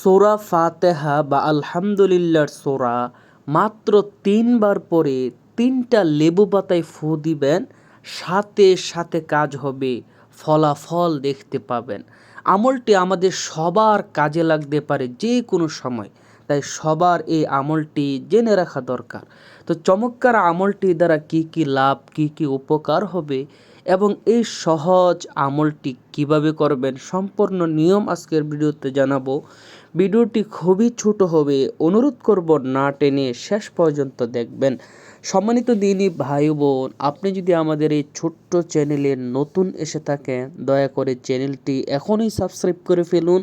সোরা ফাতেহা বা আলহামদুলিল্লাহর সোরা মাত্র তিনবার পরে তিনটা লেবু পাতায় ফু দিবেন, সাথে সাথে কাজ হবে, ফলাফল দেখতে পাবেন। আমলটি আমাদের সবার কাজে লাগতে পারে যে কোনো সময়, তাই সবার এই আমলটি জেনে রাখা দরকার। তো চমৎকার আমলটি দ্বারা কি কি লাভ, কি কি উপকার হবে এবং এই সহজ আমলটি কীভাবে করবেন সম্পূর্ণ নিয়ম আজকের ভিডিওতে জানাব। ভিডিওটি খুবই ছোট হবে। অনুরোধ করব না টেনে শেষ পর্যন্ত দেখবেন। সম্মানিত দিনী ভাই বোন আপনি যদি আমাদের এই ছোট্ট চ্যানেলে নতুন এসে থাকেন, দয়া করে চ্যানেলটি এখনই সাবস্ক্রাইব করে ফেলুন,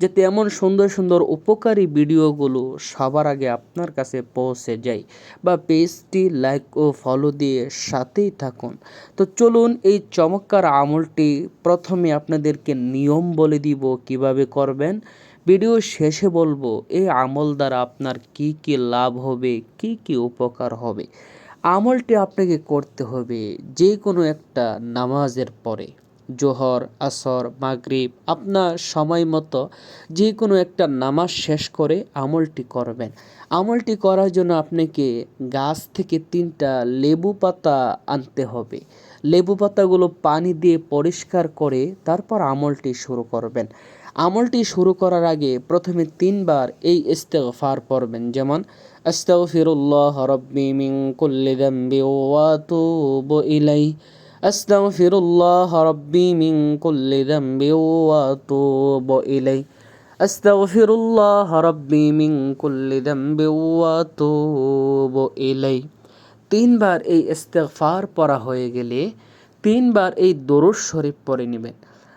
যাতে এমন সুন্দর সুন্দর উপকারী ভিডিওগুলো সবার আগে আপনার কাছে পৌঁছে যায় বা পেজটি লাইক ও ফলো দিয়ে সাথেই থাকুন। তো চলুন এই চমৎকার আমলটি প্রথমে আপনাদেরকে নিয়ম বলে দিব কীভাবে করবেন। ভিডিও শেষে বলব, এই আমল দ্বারা আপনার কি কি লাভ হবে, কি কি উপকার হবে, আমলটি আপনাকে করতে হবে যে কোনো একটা নামাজের পরে। জোহর, আসর, মাগরিব, আপনার সময় মতো যে কোনো একটা নামাজ শেষ করে আমলটি করবেন। আমলটি করার জন্য আপনাকে গাছ থেকে তিনটা লেবু পাতা আনতে হবে। লেবু পাতাগুলো পানি দিয়ে পরিষ্কার করে তারপর আমলটি শুরু করবেন। আমলটি শুরু করার আগে প্রথমে তিনবার এই ইস্তেগফার পড়বেন। যেমন, আস্তাগফিরুল্লাহ রাব্বি মিন কুল্লি যামবি ওয়া আতুবু ইলাইহি। আস্তাগফিরুল্লাহ রাব্বি মিন কুল্লি যামবি ওয়া আতুবু ইলাইহি। আস্তাগফিরুল্লাহ রাব্বি মিন কুল্লি যামবি ওয়া আতুবু ইলাইহি। তিনবার এই ইস্তেগফার পড়া হয়ে গেলে তিনবার এই দরুদ শরীফ পড়ে নেবেন।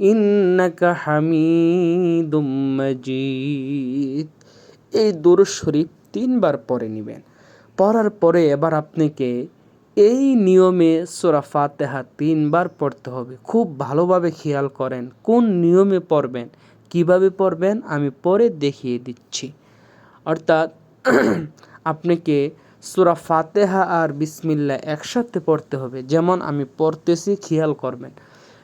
ইন্নাকা হামিদুম মাজিদ। এই দুরুদ শরীফ তিনবার পরে নেবেন। পড়ার পরে এবার আপনাকে এই নিয়মে সোরা ফাতেহা তিনবার পড়তে হবে। খুব ভালোভাবে খেয়াল করেন, কোন নিয়মে পড়বেন, কীভাবে পড়বেন, আমি পরে দেখিয়ে দিচ্ছি। অর্থাৎ আপনাকে সুরা ফাতেহা আর বিসমিল্লা একসাথে পড়তে হবে। যেমন আমি পড়তেছি, খেয়াল করবেন।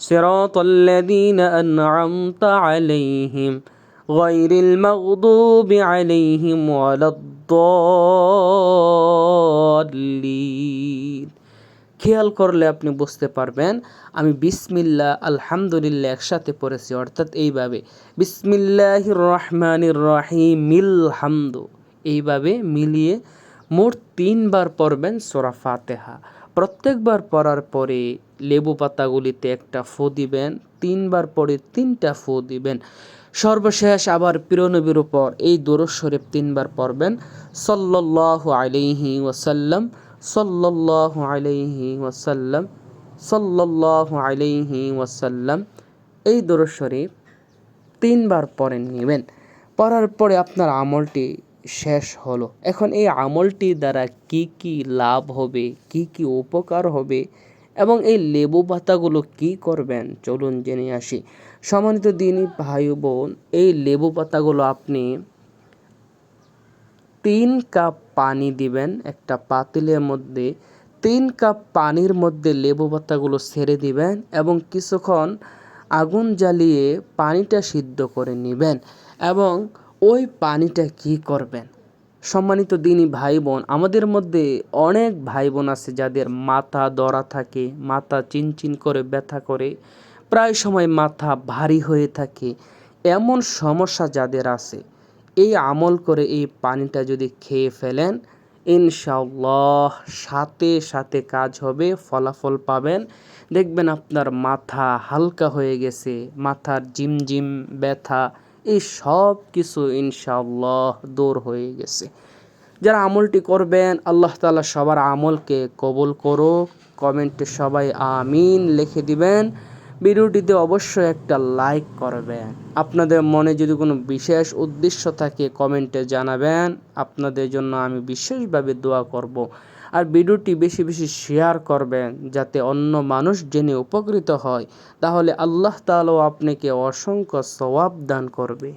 صراط الذين أنعمت عليهم غير المغضوب عليهم ولا الضالين খেয়াল করলে আপনি বুঝতে পারবেন আমি বিসমিল্লা আলহামদুলিল্লাহ একসাথে পড়েছি অর্থাৎ এইভাবে বিসমিল্লাহ রহমানির রহিমিল হামদু এইভাবে মিলিয়ে মোট তিনবার পড়বেন সোরা ফাতেহা প্রত্যেকবার পরার পরে লেবু পাতাগুলিতে একটা ফু দিবেন, তিনবার পরে তিনটা ফু দিবেন। সর্বশেষ আবার পিরনবীর উপর এই দরুদ শরীফ তিনবার পড়বেন। সল্লাহ আলাইহি ওয়াসাল্লাম সল্লাহ আলাইহি ওয়াসাল্লাম সল্লাহ আলাইহি ওয়াসাল্লাম, এই দরুদ শরীফ তিনবার পরে নেবেন। পড়ার পরে আপনার আমলটি শেষ হলো। এখন এই আমলটি দ্বারা কি কি লাভ হবে, কি কি উপকার হবে এবং এই লেবু পাতাগুলো কি করবেন, চলুন জেনে আসি। সম্মানিত দিনই ভাই বোন এই লেবু পাতাগুলো আপনি তিন কাপ পানি দিবেন একটা পাতিলের মধ্যে। তিন কাপ পানির মধ্যে লেবু পাতাগুলো ছেড়ে দিবেন এবং কিছুক্ষণ আগুন জ্বালিয়ে পানিটা সিদ্ধ করে নেবেন এবং ওই পানিটা কি করবেন? সম্মানিত দিনই ভাই বোন আমাদের মধ্যে অনেক ভাই বোন আছে যাদের মাথা দরা থাকে, মাথা চিনচিন করে, ব্যথা করে, প্রায় সময় মাথা ভারী হয়ে থাকে। এমন সমস্যা যাদের আছে, এই আমল করে এই পানিটা যদি খেয়ে ফেলেন, ইনশাআল্লাহ সাথে সাথে কাজ হবে, ফলাফল পাবেন। দেখবেন আপনার মাথা হালকা হয়ে গেছে, মাথার জিমজিম ব্যথা এই সব কিছু ইনশাআল্লাহ দূর হয়ে গেছে। যারা আমলটি করবেন, আল্লাহ তালা সবার আমলকে কবুল করো কমেন্টে সবাই আমিন লিখে দিবেন। ভিডিওটিতে অবশ্যই একটা লাইক করবেন। আপনাদের মনে যদি কোনো বিশেষ উদ্দেশ্য থাকে, কমেন্টে জানাবেন। আপনাদের জন্য আমি বিশেষভাবে দোয়া করব। আর ভিডিওটি বেশি বেশি শেয়ার করবেন, যাতে অন্য মানুষ জেনে উপকৃত হয়। তাহলে আল্লাহ তালও আপনাকে অসংখ্য সওয়াব দান করবে।